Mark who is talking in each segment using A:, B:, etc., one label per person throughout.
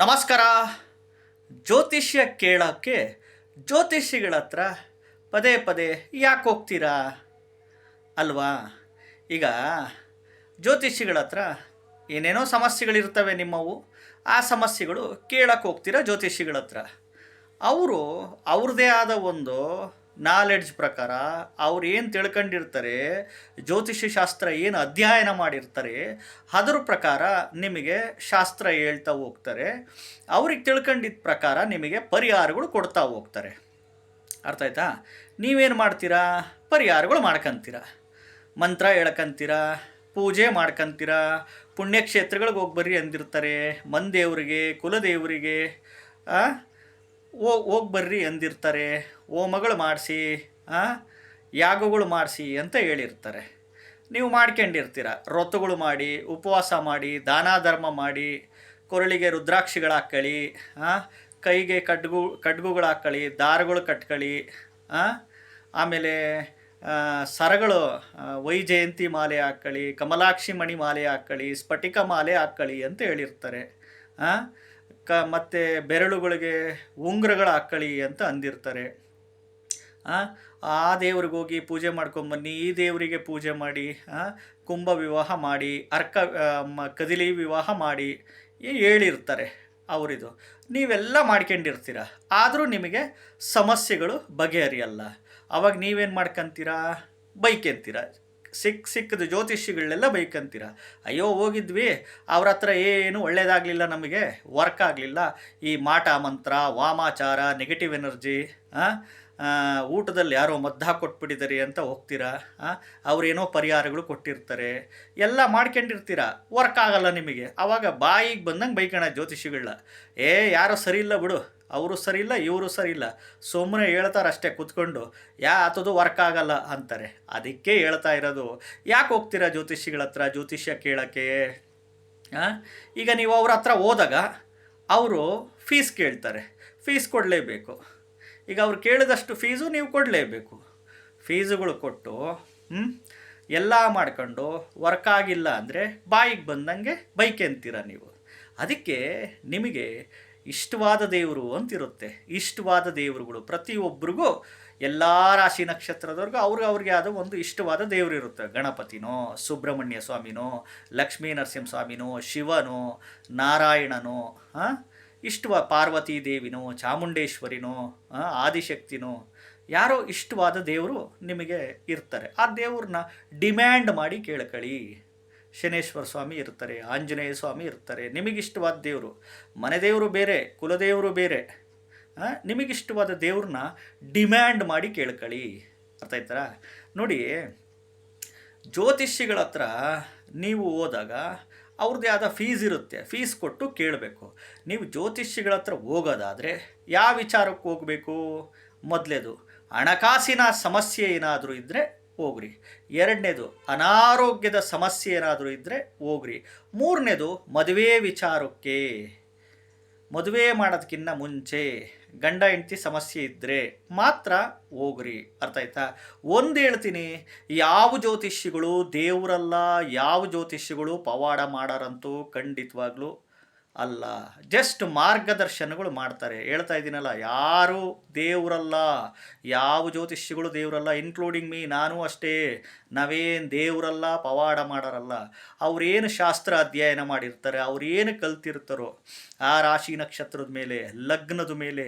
A: ನಮಸ್ಕಾರ. ಜ್ಯೋತಿಷ್ಯ ಕೇಳೋಕ್ಕೆ ಜ್ಯೋತಿಷಿಗಳ ಹತ್ರ ಪದೇ ಪದೇ ಯಾಕೆ ಹೋಗ್ತೀರಾ? ಅಲ್ವಾ? ಈಗ ಜ್ಯೋತಿಷಿಗಳ ಹತ್ರ ಏನೇನೋ ಸಮಸ್ಯೆಗಳಿರ್ತವೆ ನಿಮ್ಮವು, ಆ ಸಮಸ್ಯೆಗಳು ಕೇಳಕ್ಕೆ ಹೋಗ್ತೀರಾ ಜ್ಯೋತಿಷಿಗಳ ಹತ್ರ? ಅವರು ಅವ್ರದ್ದೇ ಆದ ಒಂದು ನಾಲೆಡ್ಜ್ ಪ್ರಕಾರ ಅವ್ರು ಏನು ತಿಳ್ಕೊಂಡಿರ್ತಾರೆ ಜ್ಯೋತಿಷ್ಯ ಶಾಸ್ತ್ರ ಏನು ಅಧ್ಯಯನ ಮಾಡಿರ್ತಾರೆ, ಅದ್ರ ಪ್ರಕಾರ ನಿಮಗೆ ಶಾಸ್ತ್ರ ಹೇಳ್ತಾ ಹೋಗ್ತಾರೆ. ಅವ್ರಿಗೆ ತಿಳ್ಕೊಂಡಿದ್ದ ಪ್ರಕಾರ ನಿಮಗೆ ಪರಿಹಾರಗಳು ಕೊಡ್ತಾ ಹೋಗ್ತಾರೆ. ಅರ್ಥ ಆಯ್ತಾ? ನೀವೇನು ಮಾಡ್ತೀರಾ? ಪರಿಹಾರಗಳು ಮಾಡ್ಕೊಂತೀರ. ಮಂತ್ರ ಹೇಳ್ಕಂತೀರ? ಪೂಜೆ ಮಾಡ್ಕಂತೀರ? ಪುಣ್ಯಕ್ಷೇತ್ರಗಳಿಗೆ ಹೋಗಿ ಬರ್ರಿ ಅಂದಿರ್ತಾರೆ. ಮಂದೇವರಿಗೆ, ಕುಲದೇವರಿಗೆ ಹೋಗಿ ಬರ್ರಿ ಅಂದಿರ್ತಾರೆ. ಹೋಮಗಳು ಮಾಡಿಸಿ ಯಾಗಗಳು ಮಾಡಿಸಿ ಅಂತ ಹೇಳಿರ್ತಾರೆ. ನೀವು ಮಾಡ್ಕೊಂಡಿರ್ತೀರ. ವ್ರತಗಳು ಮಾಡಿ ಉಪವಾಸ ಮಾಡಿ ದಾನ ಧರ್ಮ ಮಾಡಿ ಕೊರಳಿಗೆ ರುದ್ರಾಕ್ಷಿಗಳು ಹಾಕ್ಕಳಿ ಕೈಗೆ ಕಡ್ಗು ಕಡ್ಗುಗಳು ಹಾಕ್ಕಳಿ ದಾರಗಳು ಕಟ್ಕೊಳ್ಳಿ ಆಮೇಲೆ ಸರಗಳು ವೈಜಯಂತಿ ಮಾಲೆ ಹಾಕ್ಕಳಿ ಕಮಲಾಕ್ಷಿ ಮಣಿ ಮಾಲೆ ಹಾಕ್ಕಳಿ ಸ್ಫಟಿಕ ಮಾಲೆ ಹಾಕ್ಕಳಿ ಅಂತ ಹೇಳಿರ್ತಾರೆ. ಆ, ಕ ಮತ್ತು ಬೆರಳುಗಳಿಗೆ ಉಂಗ್ರಗಳ ಅಕ್ಕಳಿ ಅಂತ ಅಂದಿರ್ತಾರೆ. ಆ, ದೇವ್ರಿಗೆ ಹೋಗಿ ಪೂಜೆ ಮಾಡ್ಕೊಂಬನ್ನಿ ಈ ದೇವರಿಗೆ ಪೂಜೆ ಮಾಡಿ ಕುಂಭ ವಿವಾಹ ಮಾಡಿ ಅರ್ಕ ಕದಿಲಿ ವಿವಾಹ ಮಾಡಿ ಹೇಳಿರ್ತಾರೆ ಅವರಿದು. ನೀವೆಲ್ಲ ಮಾಡ್ಕೊಂಡಿರ್ತೀರ ಆದರೂ ನಿಮಗೆ ಸಮಸ್ಯೆಗಳು ಬಗೆಹರಿಯಲ್ಲ. ಅವಾಗ ನೀವೇನು ಮಾಡ್ಕೊಂತೀರಾ? ಬೈಕೆಂತೀರ? ಸಿಕ್ಕ ಸಿಕ್ಕದ ಜ್ಯೋತಿಷಿಗಳನ್ನೆಲ್ಲ ಬೈಕಂತೀರ. ಅಯ್ಯೋ, ಹೋಗಿದ್ವಿ. ಅವ್ರ ಹತ್ರ ಏನು ಒಳ್ಳೇದಾಗಲಿಲ್ಲ ನಮಗೆ. ವರ್ಕ್ ಆಗಲಿಲ್ಲ. ಈ ಮಾಟ ಮಂತ್ರ, ವಾಮಾಚಾರ ನೆಗೆಟಿವ್ ಎನರ್ಜಿ ಊಟದಲ್ಲಿ ಯಾರೋ ಮದ್ದ ಕೊಟ್ಬಿಟ್ಟಿದ್ದಾರೆ ಅಂತ ಹೋಗ್ತೀರಾ. ಅವ್ರೇನೋ ಪರಿಹಾರಗಳು ಕೊಟ್ಟಿರ್ತಾರೆ. ಎಲ್ಲ ಮಾಡ್ಕೊಂಡಿರ್ತೀರ. ವರ್ಕ್ ಆಗಲ್ಲ ನಿಮಗೆ. ಆವಾಗ ಬಾಯಿಗೆ ಬಂದಂಗೆ ಬೈಕಣ ಜ್ಯೋತಿಷಿಗಳನ್ನ ಏ, ಯಾರೋ ಸರಿ ಇಲ್ಲ ಬಿಡು. ಅವರು ಸರಿ ಇಲ್ಲ, ಇವರು ಸರಿ ಇಲ್ಲ. ಸುಮ್ಮನೆ ಹೇಳ್ತಾರೆ ಅಷ್ಟೇ ಕೂತ್ಕೊಂಡು, ಯಾ ಆತದು ವರ್ಕ್ ಆಗಲ್ಲ ಅಂತಾರೆ. ಅದಕ್ಕೆ ಹೇಳ್ತಾ ಇರೋದು, ಯಾಕೆ ಹೋಗ್ತೀರಾ ಜ್ಯೋತಿಷಿಗಳ ಹತ್ರ, ಜ್ಯೋತಿಷ್ಯ ಕೇಳೋಕ್ಕೆ? ಈಗ ನೀವು ಅವ್ರ ಹತ್ರ ಹೋದಾಗ, ಅವರು ಫೀಸ್ ಕೇಳ್ತಾರೆ. ಫೀಸ್ ಕೊಡಲೇಬೇಕು. ಈಗ ಅವ್ರು ಕೇಳಿದಷ್ಟು ಫೀಸು ನೀವು ಕೊಡಲೇಬೇಕು. ಫೀಸುಗಳು ಕೊಟ್ಟು ಎಲ್ಲ ಮಾಡ್ಕೊಂಡು ವರ್ಕ್ ಆಗಿಲ್ಲ ಅಂದರೆ ಬಾಯಿಗೆ ಬಂದಂಗೆ ಬೈಕೆ ಅಂತೀರ ನೀವು. ಅದಕ್ಕೆ ನಿಮಗೆ ಇಷ್ಟವಾದ ದೇವರು ಅಂತಿರುತ್ತೆ. ಇಷ್ಟವಾದ ದೇವರುಗಳು. ಪ್ರತಿಯೊಬ್ಬರಿಗೂ ಎಲ್ಲ ರಾಶಿ ನಕ್ಷತ್ರದವ್ರಿಗೂ ಅವ್ರಿಗೆ ಅವ್ರಿಗೆ ಆದ ಒಂದು ಇಷ್ಟವಾದ ದೇವರು ಇರುತ್ತೆ. ಗಣಪತಿನೋ, ಸುಬ್ರಹ್ಮಣ್ಯ ಸ್ವಾಮಿನೋ, ಲಕ್ಷ್ಮೀ ನರಸಿಂಹ ಸ್ವಾಮಿನೋ, ಶಿವನೋ, ನಾರಾಯಣನೋ ಹಾಂ ಇಷ್ಟವ ಪಾರ್ವತಿ ದೇವಿನೋ, ಚಾಮುಂಡೇಶ್ವರಿನೋ ಆದಿಶಕ್ತಿನೋ, ಯಾರೋ ಇಷ್ಟವಾದ ದೇವರು ನಿಮಗೆ ಇರ್ತಾರೆ. ಆ ದೇವ್ರನ್ನ ಡಿಮ್ಯಾಂಡ್ ಮಾಡಿ ಕೇಳ್ಕೊಳ್ಳಿ. ಶನೇಶ್ವರ ಸ್ವಾಮಿ ಇರ್ತಾರೆ ಆಂಜನೇಯ ಸ್ವಾಮಿ ಇರ್ತಾರೆ ನಿಮಗಿಷ್ಟವಾದ ದೇವರು? ಮನೆ ದೇವರು ಬೇರೆ ಕುಲದೇವರು ಬೇರೆ. ನಿಮಗಿಷ್ಟವಾದ ದೇವ್ರನ್ನ ಡಿಮ್ಯಾಂಡ್ ಮಾಡಿ ಕೇಳ್ಕೊಳ್ಳಿ. ಅರ್ಥ ಆಯ್ತಾರ? ನೋಡಿ ಜ್ಯೋತಿಷಿಗಳ ಹತ್ರ ನೀವು ಹೋದಾಗ ಅವ್ರದ್ದೇ ಆದ ಫೀಸ್ ಇರುತ್ತೆ. ಫೀಸ್ ಕೊಟ್ಟು ಕೇಳಬೇಕು. ನೀವು ಜ್ಯೋತಿಷಿಗಳ ಹತ್ರ ಹೋಗೋದಾದರೆ ಯಾವ ವಿಚಾರಕ್ಕೆ ಹೋಗಬೇಕು? ಮೊದಲೇದು, ಹಣಕಾಸಿನ ಸಮಸ್ಯೆ ಏನಾದರೂ ಇದ್ದರೆ ಹೋಗ್ರಿ. ಎರಡನೇದು, ಅನಾರೋಗ್ಯದ ಸಮಸ್ಯೆ ಏನಾದರೂ ಇದ್ದರೆ ಹೋಗ್ರಿ. ಮೂರನೇದು, ಮದುವೆ ವಿಚಾರಕ್ಕೆ. ಮದುವೆ ಮಾಡೋದಕ್ಕಿಂತ ಮುಂಚೆ ಗಂಡ, ಹೆಂಡತಿ ಸಮಸ್ಯೆ ಇದ್ದರೆ ಮಾತ್ರ ಹೋಗ್ರಿ. ಅರ್ಥ ಆಯ್ತಾ? ಒಂದು ಹೇಳ್ತೀನಿ, ಯಾವ ಜ್ಯೋತಿಷಿಗಳು ದೇವರಲ್ಲ, ಯಾವ ಜ್ಯೋತಿಷಿಗಳು ಪವಾಡ ಮಾಡಾರಂತೂ ಖಂಡಿತವಾಗ್ಲೂ ಅಲ್ಲ ಜಸ್ಟ್ ಮಾರ್ಗದರ್ಶನಗಳು ಮಾಡ್ತಾರೆ. ಹೇಳ್ತಾ ಇದ್ದೀನಲ್ಲ, ಯಾರು ದೇವರಲ್ಲ, ಯಾವ ಜ್ಯೋತಿಷಿಗಳು ದೇವರಲ್ಲ ಇನ್ಕ್ಲೂಡಿಂಗ್ ಮೀ ನಾನು ಅಷ್ಟೇ. ನಾವೇನು ದೇವರಲ್ಲ, ಪವಾಡ ಮಾಡೋರಲ್ಲ. ಅವ್ರೇನು ಶಾಸ್ತ್ರ ಅಧ್ಯಯನ ಮಾಡಿರ್ತಾರೆ, ಅವ್ರೇನು ಕಲ್ತಿರ್ತಾರೋ, ಆ ರಾಶಿ ನಕ್ಷತ್ರದ ಮೇಲೆ, ಲಗ್ನದ ಮೇಲೆ,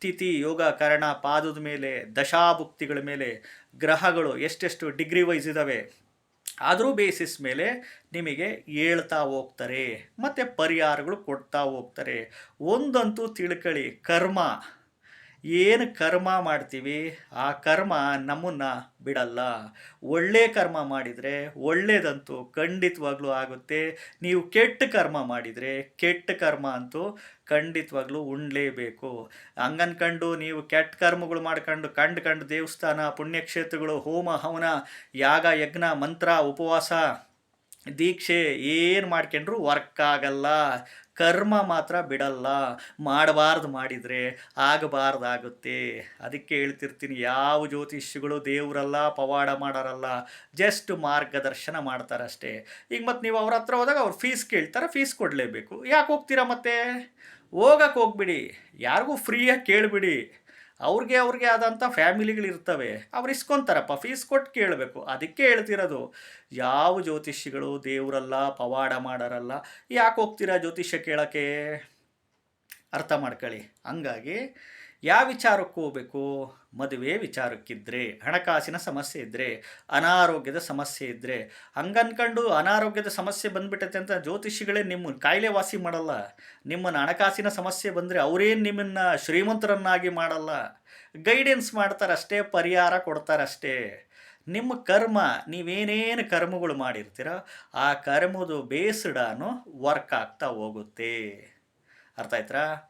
A: ತಿಥಿ ಯೋಗ ಕರ್ಣ ಪಾದದ ಮೇಲೆ, ದಶಾಭುಕ್ತಿಗಳ ಮೇಲೆ, ಗ್ರಹಗಳು ಎಷ್ಟೆಷ್ಟು ಡಿಗ್ರಿ ವೈಸ್ ಇದ್ದಾವೆ ಅದ್ರ ಬೇಸಿಸ್ ಮೇಲೆ ನಿಮಗೆ ಹೇಳ್ತಾ ಹೋಗ್ತಾರೆ ಮತ್ತು ಪರಿಹಾರಗಳು ಕೊಡ್ತಾ ಹೋಗ್ತಾರೆ. ಒಂದಂತೂ ತಿಳ್ಕೊಳ್ಳಿ ಕರ್ಮ. ಏನು ಕರ್ಮ ಮಾಡ್ತೀವಿ? ಆ ಕರ್ಮ ನಮ್ಮನ್ನು ಬಿಡಲ್ಲ. ಒಳ್ಳೆ ಕರ್ಮ ಮಾಡಿದರೆ ಒಳ್ಳೆಯದಂತೂ ಖಂಡಿತವಾಗ್ಲೂ ಆಗುತ್ತೆ. ನೀವು ಕೆಟ್ಟ ಕರ್ಮ ಮಾಡಿದರೆ ಕೆಟ್ಟ ಕರ್ಮ ಅಂತೂ ಖಂಡಿತವಾಗ್ಲೂ ಉಣ್ಲೇಬೇಕು. ಹಂಗನ್ಕಂಡು ನೀವು ಕೆಟ್ಟ ಕರ್ಮಗಳು ಮಾಡ್ಕೊಂಡು ಕಂಡು ಕಂಡು ದೇವಸ್ಥಾನ, ಪುಣ್ಯಕ್ಷೇತ್ರಗಳು, ಹೋಮ, ಹವನ, ಯಾಗ, ಯಜ್ಞ, ಮಂತ್ರ, ಉಪವಾಸ ದೀಕ್ಷೆ ಏನು ಮಾಡ್ಕೊಂಡ್ರು? ವರ್ಕ್ ಆಗಲ್ಲ. ಕರ್ಮ ಮಾತ್ರ ಬಿಡಲ್ಲ. ಮಾಡಬಾರ್ದು ಮಾಡಿದರೆ ಆಗಬಾರ್ದಾಗುತ್ತೆ. ಅದಕ್ಕೆ ಹೇಳ್ತಿರ್ತೀನಿ, ಯಾವ ಜ್ಯೋತಿಷ್ಯಗಳು ದೇವರಲ್ಲ, ಪವಾಡ ಮಾಡೋರಲ್ಲ ಜಸ್ಟ್ ಮಾರ್ಗದರ್ಶನ ಮಾಡ್ತಾರಷ್ಟೇ. ಈಗ ಮತ್ತು ನೀವು ಅವ್ರ ಹತ್ರ ಹೋದಾಗ ಅವ್ರು ಫೀಸ್ ಕೇಳ್ತಾರೆ ಫೀಸ್ ಕೊಡಲೇಬೇಕು. ಯಾಕೆ ಹೋಗ್ತೀರಾ ಮತ್ತೆ? ಹೋಗಕ್ಕೆ ಹೋಗ್ಬಿಡಿ. ಯಾರಿಗೂ ಫ್ರೀಯಾಗಿ ಕೇಳಿಬಿಡಿ. ಅವ್ರಿಗೆ ಅವ್ರಿಗೆ ಆದಂಥ ಫ್ಯಾಮಿಲಿಗಳಿರ್ತವೆ ಅವ್ರು ಇಸ್ಕೊತಾರಪ್ಪ, ಫೀಸ್ ಕೊಟ್ಟು ಕೇಳಬೇಕು. ಅದಕ್ಕೆ ಹೇಳ್ತಿರೋದು, ಯಾವ ಜ್ಯೋತಿಷಿಗಳು ದೇವರಲ್ಲ, ಪವಾಡ ಮಾಡೋರಲ್ಲ, ಯಾಕೆ ಹೋಗ್ತೀರಾ ಜ್ಯೋತಿಷ್ಯ ಕೇಳೋಕ್ಕೆ? ಅರ್ಥ ಮಾಡ್ಕೊಳ್ಳಿ. ಹಂಗಾಗಿ ಯಾವ ವಿಚಾರಕ್ಕೆ ಹೋಗಬೇಕು? ಮದುವೆ ವಿಚಾರಕ್ಕಿದ್ರೆ, ಹಣಕಾಸಿನ ಸಮಸ್ಯೆ ಇದ್ದರೆ ಅನಾರೋಗ್ಯದ ಸಮಸ್ಯೆ ಇದ್ದರೆ ಹಂಗನ್ಕಂಡು ಅನಾರೋಗ್ಯದ ಸಮಸ್ಯೆ ಬಂದ್ಬಿಟ್ಟೈತೆ ಅಂತ ಜ್ಯೋತಿಷಿಗಳೇ ನಿಮ್ಮ ಕಾಯಿಲೆ ವಾಸಿ ಮಾಡಲ್ಲ. ನಿಮ್ಮನ್ನು ಹಣಕಾಸಿನ ಸಮಸ್ಯೆ ಬಂದರೆ ಅವರೇನು ನಿಮ್ಮನ್ನು ಶ್ರೀಮಂತರನ್ನಾಗಿ ಮಾಡಲ್ಲ. ಗೈಡೆನ್ಸ್ ಮಾಡ್ತಾರಷ್ಟೇ, ಪರಿಹಾರ ಕೊಡ್ತಾರಷ್ಟೇ. ನಿಮ್ಮ ಕರ್ಮ, ನೀವೇನೇನು ಕರ್ಮಗಳು ಮಾಡಿರ್ತೀರೋ ಆ ಕರ್ಮದು ಬೇಸ್ಡಾನು ವರ್ಕ್ ಆಗ್ತಾ ಹೋಗುತ್ತೆ. ಅರ್ಥ ಆಯ್ತಾ